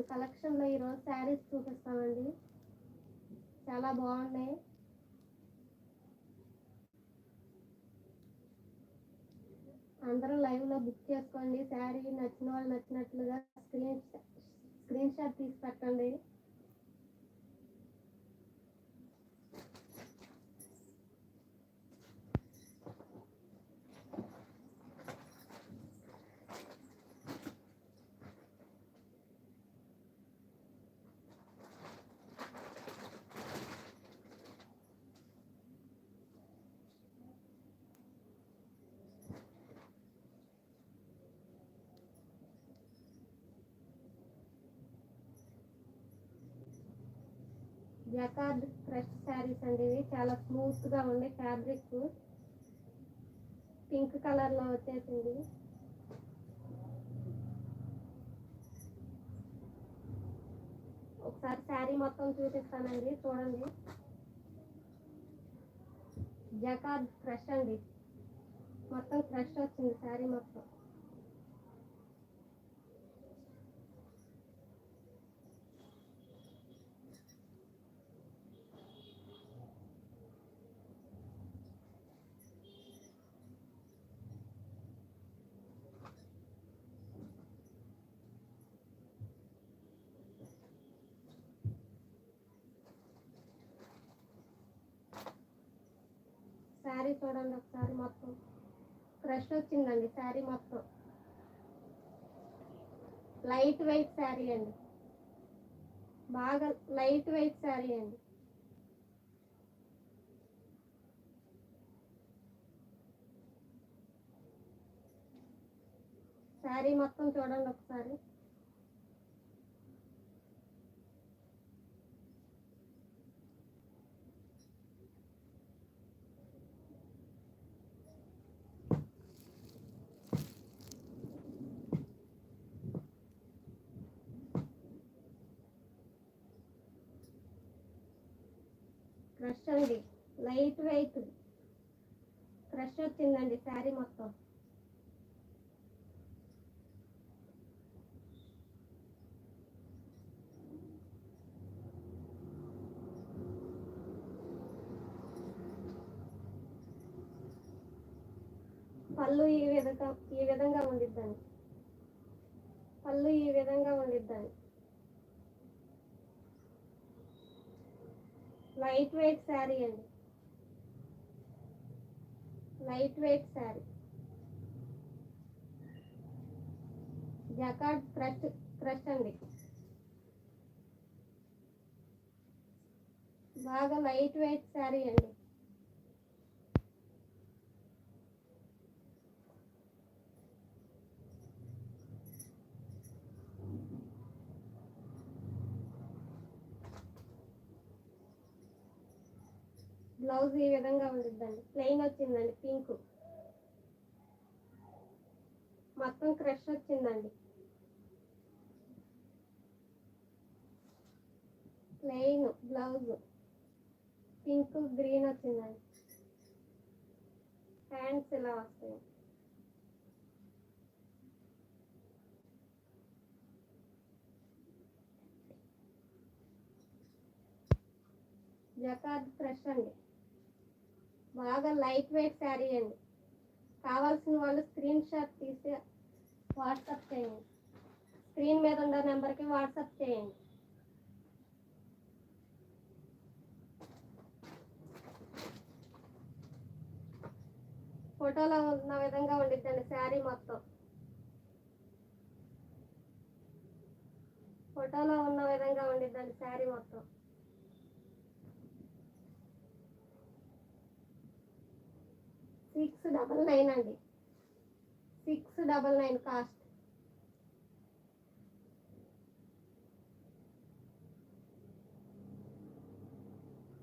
మన కలెక్షన్లో ఈరోజు శారీస్ చూపిస్తామండి. చాలా బాగున్నాయి. అందరూ లైవ్లో బుక్ చేసుకోండి. శారీ నచ్చిన వాళ్ళు నచ్చినట్లుగా స్క్రీన్ స్క్రీన్ షాట్ తీసి పెట్టండి. జకార్డ్ క్రష్ శారీస్ అండి ఇవి చాలా స్మూత్గా ఉండే ఫ్యాబ్రిక్ పింక్ కలర్లో వచ్చేసింది. ఒకసారి శారీ మొత్తం చూపిస్తానండి చూడండి. జకార్డ్ క్రష్ అండి. మొత్తం క్రష్ వచ్చింది శారీ మొత్తం శారీ చూడండి ఒకసారి మొత్తం. క్రష్ వచ్చిందండి శారీ మొత్తం. లైట్ వెయిట్ శారీ అండి. బాగా లైట్ వెయిట్ శారీ అండి. శారీ మొత్తం చూడండి ఒకసారి క్రష్ అండి లైట్ వెయిట్ క్రష్ వచ్చిందండి శారీ మొత్తం. పళ్ళు ఈ విధంగా ఈ విధంగా ఉండిద్దండి. పళ్ళు ఈ విధంగా ఉండిద్దండి. లైట్ వెయిట్ శారీ అండి. Light weight sari. Jacquard crush crush అండి. బాగా లైట్ వెయిట్ శారీ అండి. బ్లౌజ్ ఈ విధంగా ఉండిద్దండి. ప్లెయిన్ వచ్చిందండి పింక్. మొత్తం క్రష్ వచ్చిందండి. Plain blouse. పింక్ గ్రీన్ వచ్చిందండి. హ్యాండ్స్ ఇలా వస్తాయి. జకాద్ ఫ్రెష్ అండి. బాగా లైట్ వెయిట్ శారీ అండి. కావాల్సిన వాళ్ళు స్క్రీన్ షాట్ తీసి వాట్సాప్ చేయండి. స్క్రీన్ మీద ఉన్న నెంబర్కి వాట్సాప్ చేయండి. ఫోటోలో ఉన్న విధంగా ఉండిద్దండి శారీ మొత్తం. ఫోటోలో ఉన్న విధంగా ఉండిద్దండి శారీ మొత్తం. సిక్స్ డబల్ నైన్ అండి. Six double nine cost.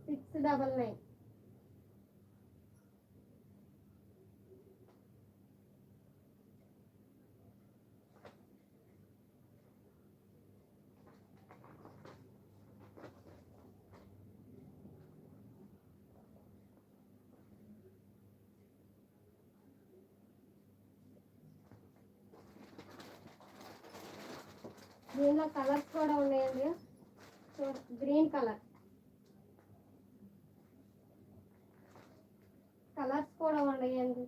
Six double nine. దీనిలో కలర్స్ కూడా ఉన్నాయండి చూడ గ్రీన్ కలర్ కలర్స్ కూడా ఉన్నాయండి.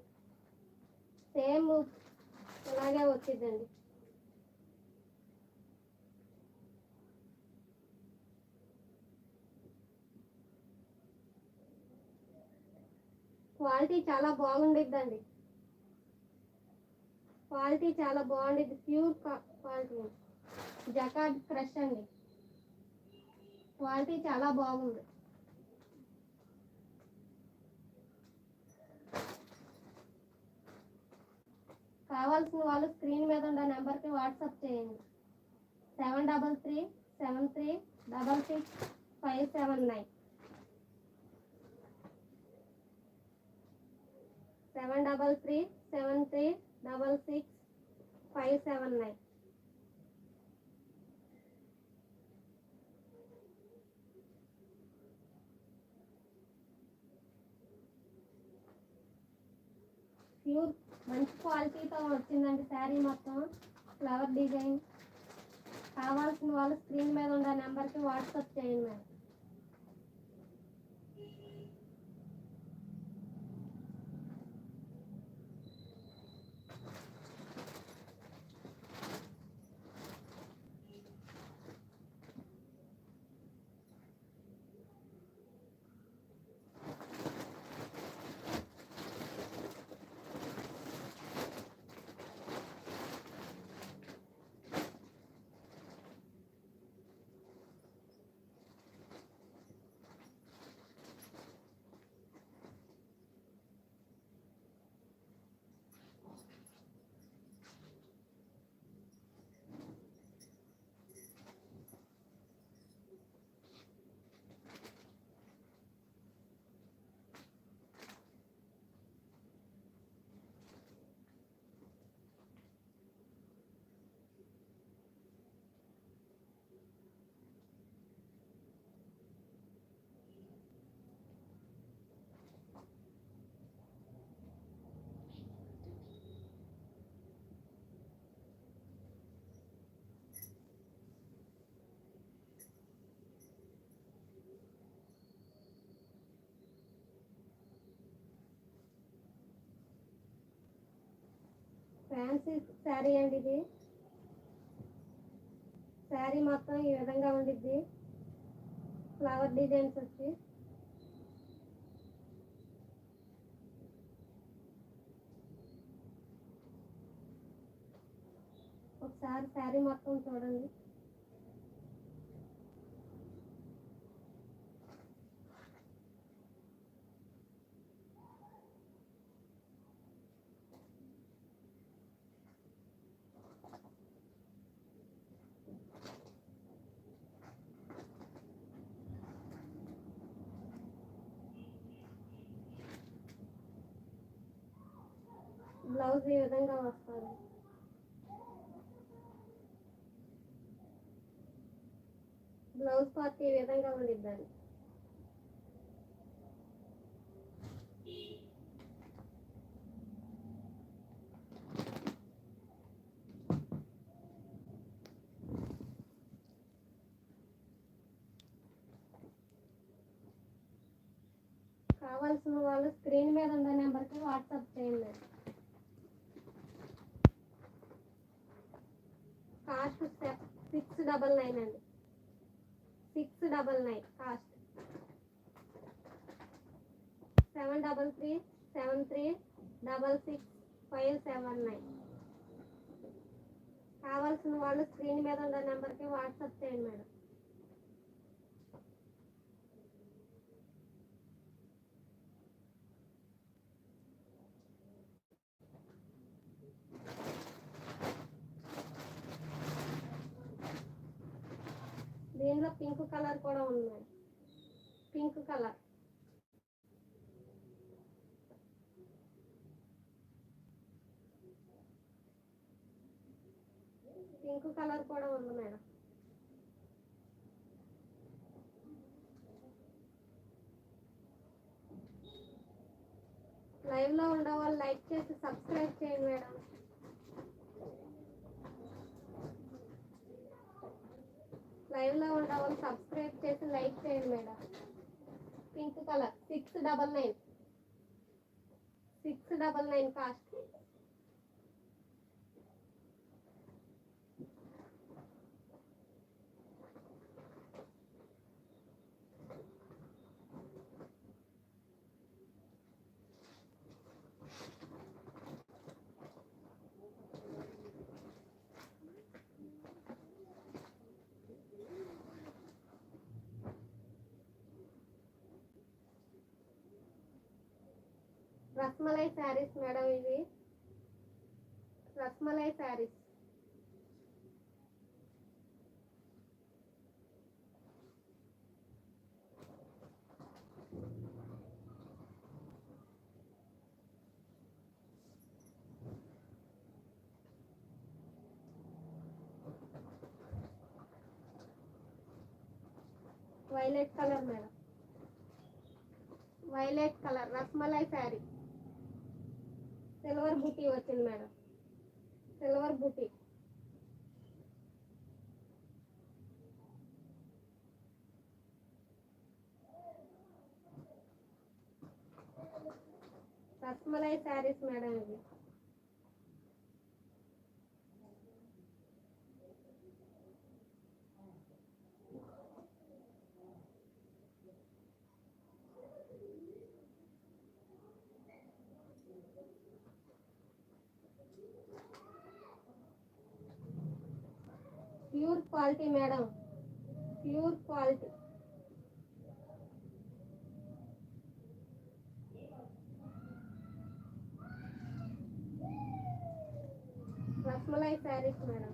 సేమ్ ఇలాగే వచ్చిందండి. క్వాలిటీ చాలా బాగుండిద్దండి. క్వాలిటీ చాలా బాగుండిద్ది. ప్యూర్ క్వాలిటీ జకాడ్ క్రష్ అండి. క్వాలిటీ చాలా బాగుంది. కావాల్సిన వాళ్ళు స్క్రీన్ మీద ఉన్న నెంబర్కి వాట్సాప్ చేయండి. Seven double three seven three double six five seven nine. Seven double three seven three double six five seven nine. Pure మంచి క్వాలిటీతో వచ్చిందండి శారీ మొత్తం. ఫ్లవర్ డిజైన్ కావాల్సిన వాళ్ళు స్క్రీన్ మీద ఉన్న నెంబర్కి వాట్సాప్ చేయండి మేడం. ఫ్యాన్సీ శారీ అండి ఇది. శారీ మొత్తం ఈ విధంగా ఉండిద్ది. ఫ్లవర్ డిజైన్స్ వచ్చి. ఒకసారి శారీ మొత్తం చూడండి. బ్లౌజ్ ఈ విధంగా వస్తుంది? బ్లౌజ్ పార్ట్ ఈ విధంగా ఉండిద్దండి కావాల్సిన వాళ్ళు స్క్రీన్ మీద ఉన్న నెంబర్కి వాట్సాప్ చేయండి కాస్ట్ సిక్స్ డబల్ నైన్ అండి. Six double nine cost seven double three seven three double six five seven nine కావాల్సిన వాళ్ళు స్క్రీన్ మీద ఉన్న నెంబర్కి వాట్సాప్ చేయండి మేడం. దీనిలో పింక్ కలర్ కూడా ఉన్నాయి? Pink colour. పింక్ కలర్ కూడా ఉంది మేడం. లైవ్లో ఉండే వాళ్ళు లైక్ చేసి సబ్స్క్రైబ్ చేయండి మేడం. లైవ్లో ఉన్న వాళ్ళు సబ్స్క్రైబ్ చేసి లైక్ చేయండి madam. Pink colour. Six double nine. Six double nine cost. Rasmalai sarees madam ఇవి. Rasmalai sarees. Violet colour madam. Violet colour rasmalai sari. Silver buti వచ్చింది madam silver buti rasmalai sarees madam ఇవి pure quality madam. Pure quality. Rasmalai sarees madam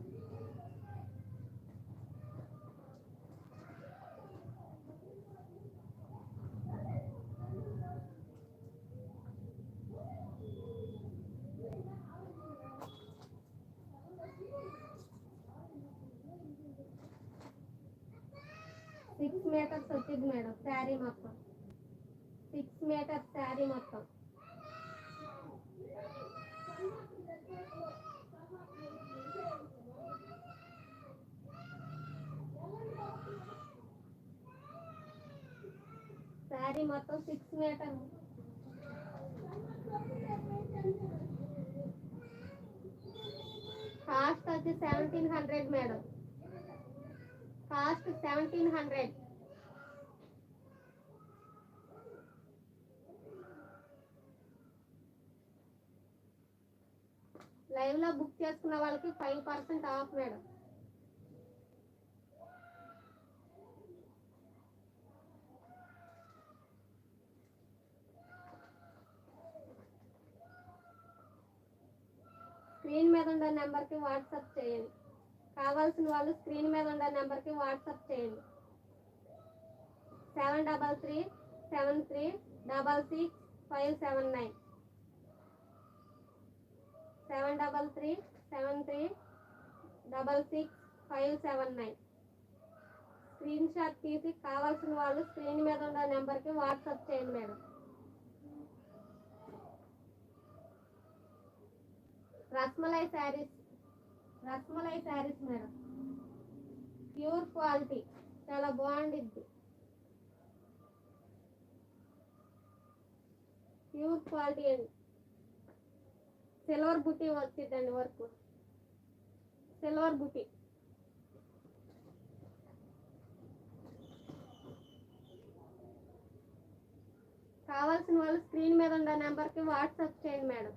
six metres వచ్చింది madam sari మొత్తం. Six metres sari మొత్తం. శారీ మొత్తం six metre. Cost వచ్చి seventeen hundred madam. Cost seventeen hundred లైవ్లో book చేసుకున్న వాళ్ళకి five percent off madam. Screen మీద ఉండే నెంబర్కి వాట్సాప్ చేయండి. కావాల్సిన వాళ్ళు స్క్రీన్ మీద ఉండే నెంబర్కి వాట్సాప్ చేయండి. Seven double three seven three double six five seven nine. Seven double three seven three double six five seven nine. Screen shot తీసి కావాల్సిన వాళ్ళు స్క్రీన్ మీద ఉన్న నెంబర్కి వాట్సాప్ చేయండి madam. Rasmalai sarees rasmalai sarees madam. Pure quality చాలా బాగుండిద్ది. Pure quality అండి. సిల్వర్ బుటీ వచ్చిందండి వర్క్. సిల్వర్ బుటీ. కావాల్సిన వాళ్ళు స్క్రీన్ మీద ఉన్న నెంబర్కి వాట్సాప్ చేయండి madam.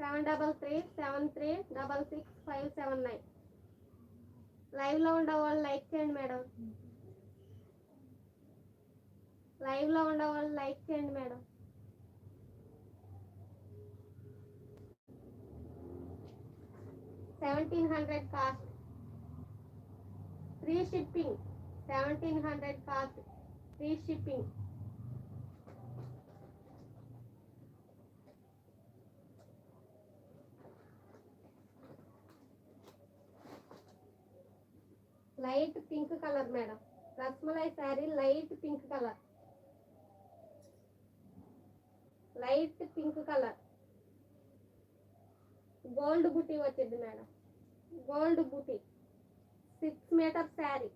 Seven double three seven three double six five seven nine. లైవ్లో ఉండే వాళ్ళు లైక్ చేయండి మేడం. లైవ్లో ఉండే వాళ్ళు లైక్ చేయండి madam. Seventeen hundred cost free shipping seventeen hundred cost free shipping light pink colour madam rasmalai sari light pink colour light pink colour gold buti వచ్చింది madam. Gold buti. Six metre sari.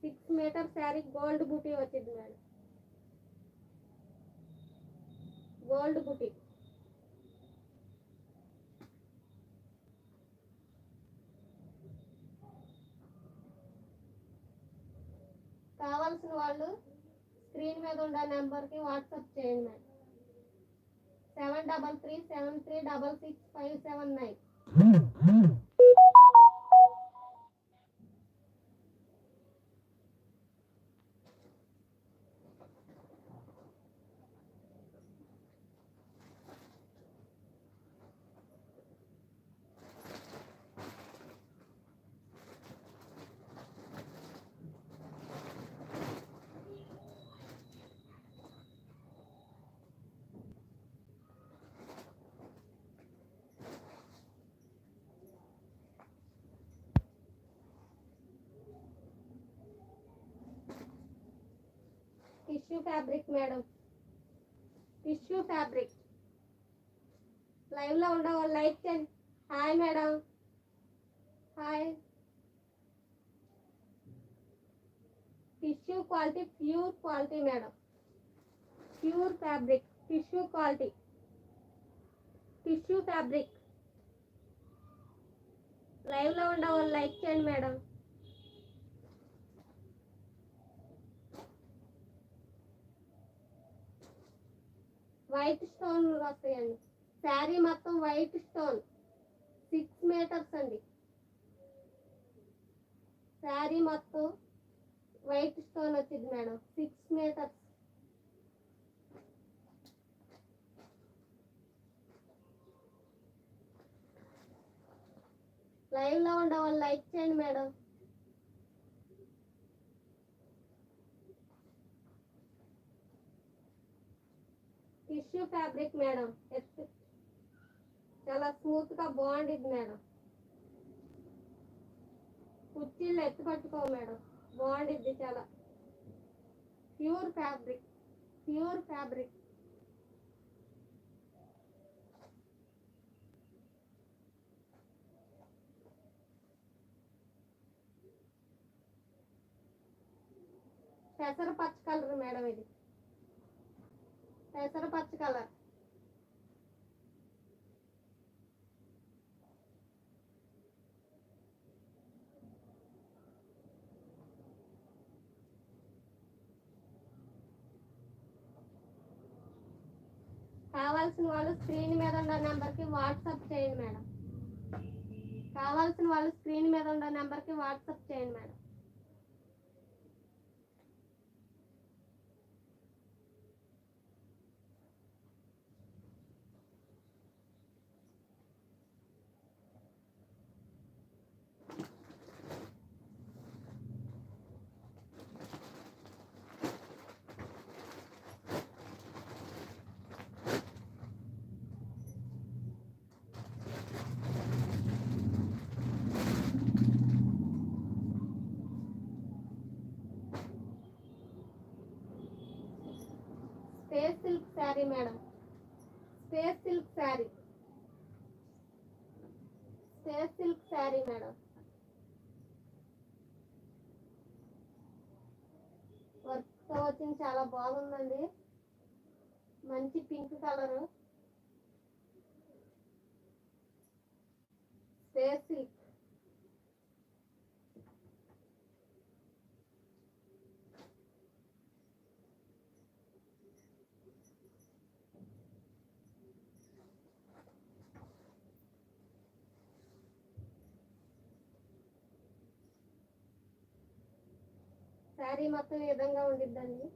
Six metre sari gold buti వచ్చింది madam. Gold బుటీ. కావాల్సిన వాళ్ళు screen మీద ఉండే నెంబర్కి WhatsApp చేయండి madam. Seven double three seven three double six five seven nine. Tissue fabric madam. Tissue fabric. లైవ్లో ఉండవాళ్ళు like చేయండి. Hi madam. Hi. Tissue quality pure quality madam. Pure fabric tissue quality. Tissue fabric. లైవ్లో ఉండవాళ్ళు like చేయండి madam. White stone వస్తాయండి. శారీ మొత్తం white stone. Six metres అండి. శారీ మొత్తం వైట్ స్టోన్ వచ్చింది మేడం. Six metres. లైవ్లో ఉండే వాళ్ళు లైక్ చేయండి మేడం. Tissue fabric madam. ఎత్తు. చాలా స్మూత్గా బాగుండిద్ది మేడం. కుర్చీలు ఎత్తు పట్టుకో మేడం. బాగుండిద్ది చాలా. Pure fabric. Pure fabric. పెసర పచ్చ కలర్ మేడం ఇది. పెసర పచ్చ కలర్. కావాల్సిన వాళ్ళు స్క్రీన్ మీద ఉన్న నెంబర్కి వాట్సాప్ చేయండి మేడం. కావాల్సిన వాళ్ళు స్క్రీన్ మీద ఉన్న నెంబర్కి వాట్సాప్ చేయండి madam space silk sari madam space silk sari space silk sari madam వర్క్తో వచ్చింది చాలా బాగుందండి. మంచి pink colour space silk sari మొత్తం ఈ విధంగా ఉండిద్దండి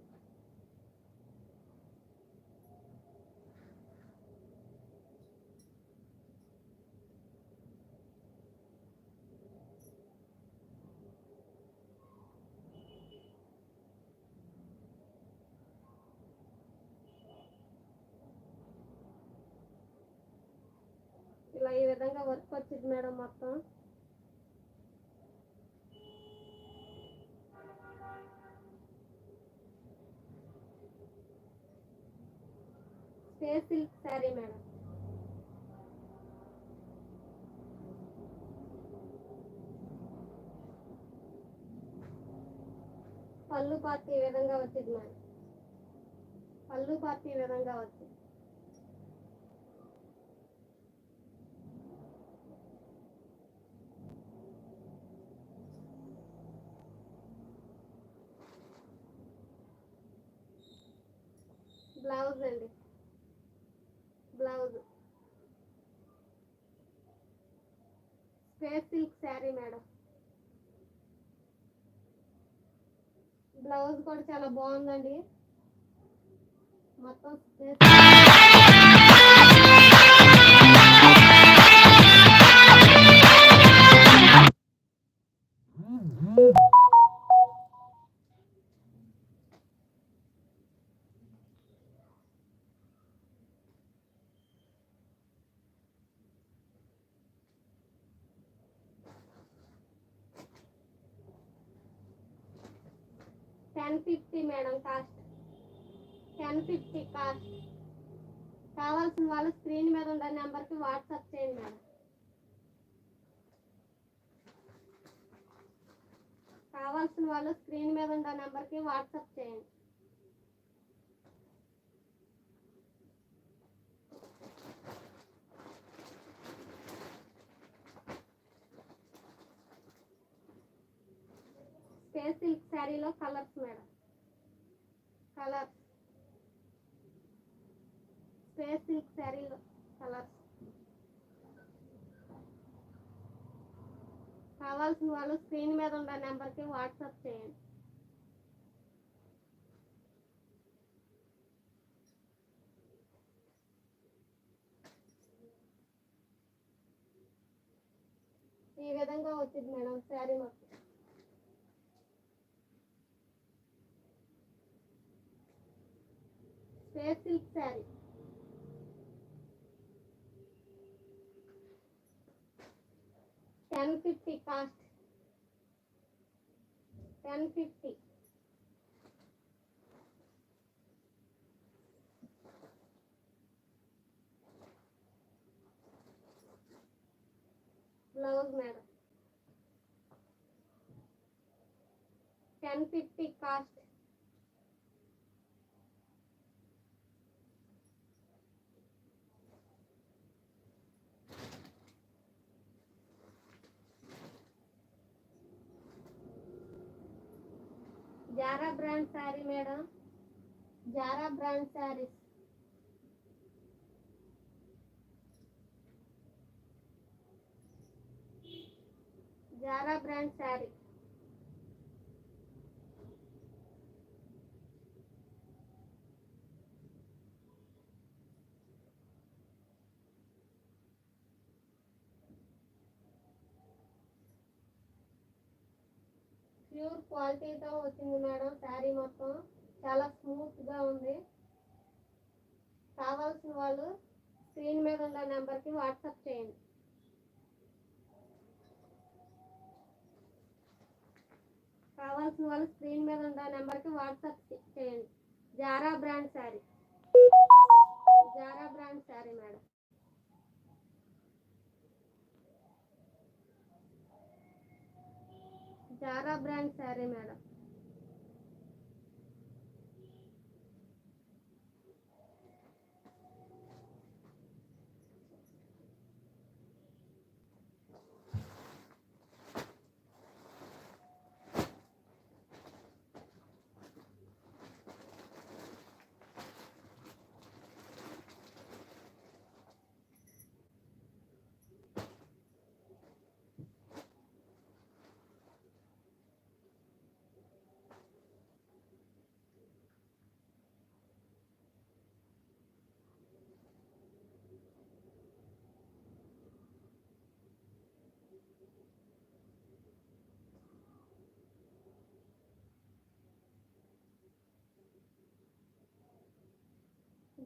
ఇలా ఈ విధంగా వర్క్ వచ్చింది మేడం మొత్తం స్పేస్ సిల్క్ శారీ మేడం పళ్ళు పార్టీ ఈ విధంగా వచ్చింది మేడం పళ్ళు పార్టీ ఈ విధంగా వచ్చింది బ్లౌజ్ అండి blouse space silk sari madam blouse కూడా చాలా బాగుందండి. మొత్తం ten fifty madam cost ten fifty cost కావాల్సిన వాళ్ళు స్క్రీన్ మీద ఉన్న నెంబర్కి వాట్సాప్ చేయండి మేడం కావాల్సిన వాళ్ళు స్క్రీన్ మీద ఉన్న నెంబర్కి వాట్సాప్ చేయండి. స్పేస్ సిల్క్ శారీలో colours madam? Colours. Space silk శారీలో కలర్స్? కావాల్సిన వాళ్ళు స్క్రీన్ మీద ఉన్న నెంబర్కి వాట్సాప్ చేయండి. ఈ విధంగా వచ్చింది మేడం శారీ మొత్తం space silk sari ten fifty cost ten fifty blouse madam ten fifty cost Zara brand sari madam. Zara brand sarees Zara brand sari pure క్వాలిటీతో వచ్చింది మేడం. శారీ మొత్తం చాలా స్మూత్గా ఉంది. కావాల్సిన వాళ్ళు స్క్రీన్ మీద ఉన్న నెంబర్కి వాట్సాప్ చేయండి. కావాల్సిన వాళ్ళు స్క్రీన్ మీద ఉన్న నెంబర్కి వాట్సాప్ చేయండి. Zara brand sari. Zara brand sari madam. Zara brand sari madam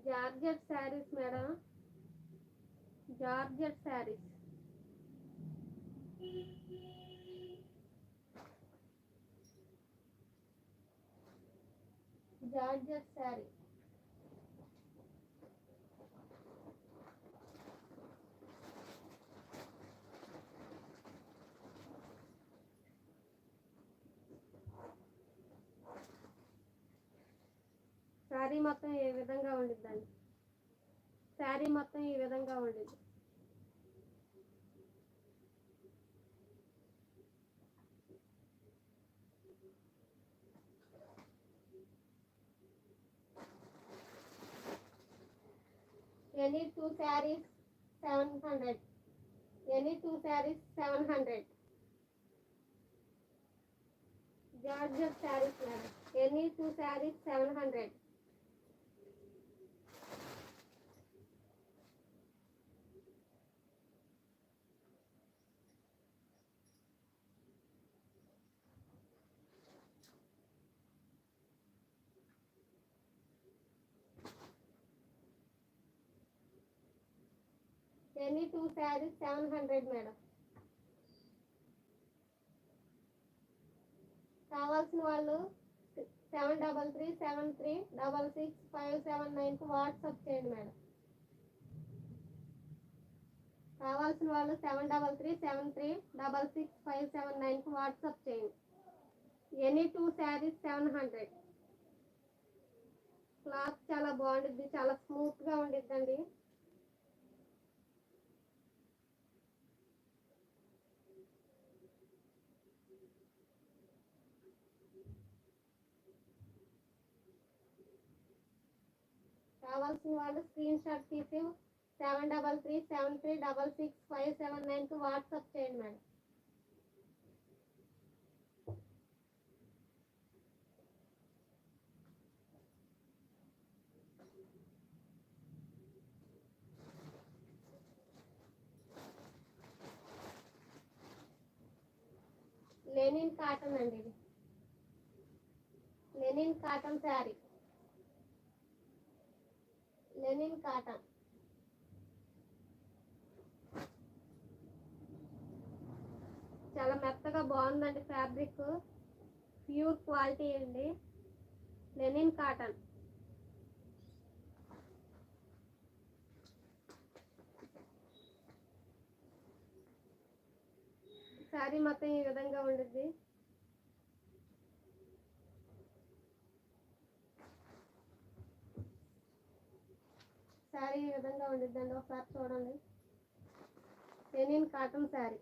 georgette sarees madam georgette sarees georgette sari sari మొత్తం ఏ విధంగా ఉండిద్దండి. శారీ మొత్తం ఈ విధంగా ఉండిద్ది. Any two sarees seven hundred. Any two sarees seven hundred. Georgette sarees madam any two sarees seven hundred. Any two sarees seven hundred madam. కావాల్సిన వాళ్ళు seven double three seven three double six five seven నైన్కి WhatsApp చేయండి madam. కావాల్సిన వాళ్ళు seven double three seven three double six five seven నైన్కి WhatsApp చేయండి. Any two sarees seven hundred. Cloth చాలా బాగుండిద్ది చాలా స్మూత్గా ఉండిద్దండి. కావాల్సిన వాళ్ళు స్క్రీన్ షాట్ తీసి seven double three seven three double six five seven నైన్కి వాట్సాప్ చేయండి మేడం. లెనిన్ కాటన్ అండి ఇది. Linen cotton sari. Linen cotton. చాలా మెత్తగా బాగుందండి ఫ్యాబ్రిక్. ప్యూర్ క్వాలిటీ అండి. Linen cotton. శారీ మొత్తం ఈ విధంగా ఉండేది శారీ ఈ విధంగా ఉండిద్దండి ఒకసారి చూడండి. Linen cotton sari.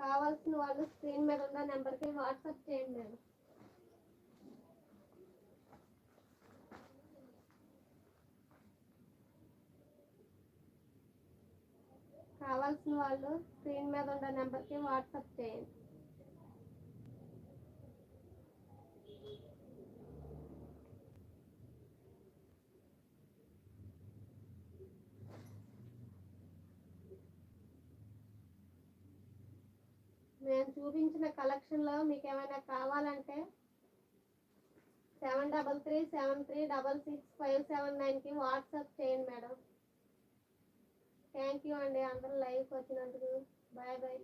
కావాల్సిన వాళ్ళు స్క్రీన్ మీద ఉన్న నెంబర్కి వాట్సాప్ చేయండి మేడం. కావాల్సిన వాళ్ళు స్క్రీన్ మీద ఉన్న నెంబర్కి వాట్సాప్ చేయండి. నేను చూపించిన కలెక్షన్లో మీకు ఏమైనా కావాలంటే seven double three seven three double six five seven నైన్కి వాట్సాప్ చేయండి మేడం. థ్యాంక్ యూ అండి. అందరూ లైవ్కి వచ్చినందుకు. Bye bye